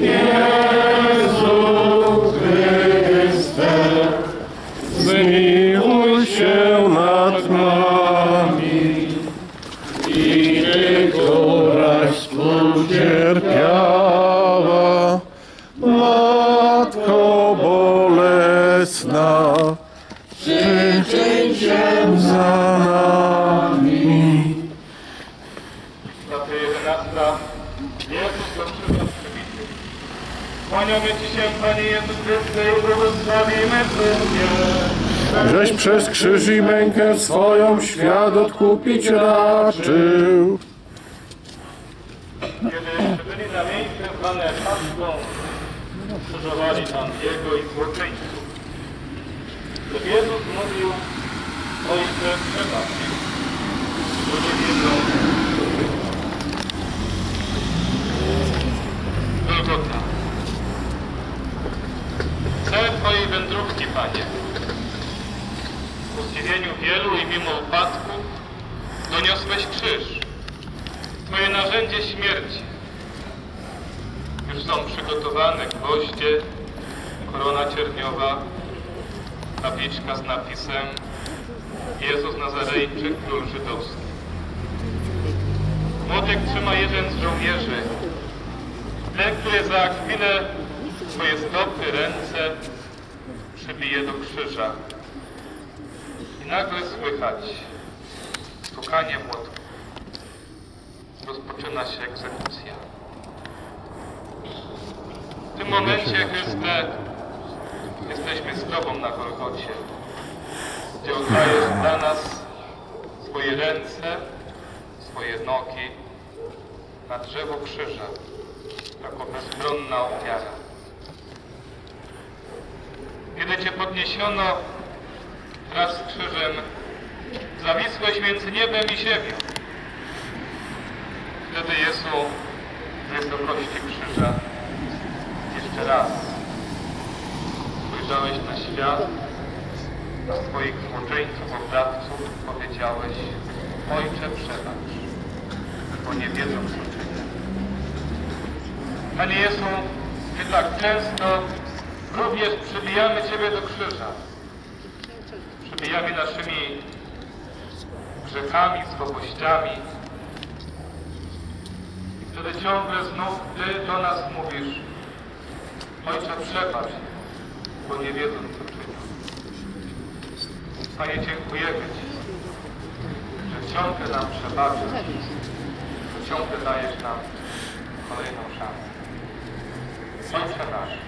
Yeah. Kłaniamy Ci się, Panie Jezu Chryste, i błogosławimy Ciebie. Żeś przez krzyż i mękę swoją świat odkupić raczył. Kiedy jeszcze byli na miejsce zwane Paską, krzyżowali tam Jego i złoczyńców. Wtedy Jezus mówił, Ojcze, przebacz, bo nie wiedzą, Golgota. Cel Twojej wędrówki, Panie. W zdziwieniu wielu i mimo upadków doniosłeś krzyż. Twoje narzędzie śmierci. Już są przygotowane gwoździe, korona cierniowa, tabliczka z napisem Jezus Nazarejczyk, król żydowski. Młotek trzyma jeden z żołnierzy. Ten, za chwilę swoje stopy, ręce przybije do krzyża. I nagle słychać stukanie młotku rozpoczyna się egzekucja. W tym momencie, Chryste, jesteśmy z Tobą na Golgocie, gdzie oddajesz dla nas swoje ręce, swoje nogi na drzewo krzyża, jako bezbronna ofiara. Kiedy Cię podniesiono wraz z krzyżem, zawisłeś między niebem i ziemią. Wtedy Jezu z wysokości krzyża jeszcze raz spojrzałeś na świat, na swoich złoczyńców, oddawców, powiedziałeś Ojcze przebacz, bo nie wiedzą co czynią. Panie Jezu, Ty tak często również przybijamy Ciebie do krzyża. Przybijamy naszymi grzechami, słabościami, Wtedy ciągle znów Ty do nas mówisz, Ojcze przebacz, bo nie wiedzą co czynią. Panie, dziękujemy Ci, że ciągle nam przebaczasz, że ciągle dajesz nam kolejną szansę. Ojcze nasz,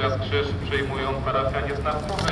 Teraz krzyż przyjmują parafianie z.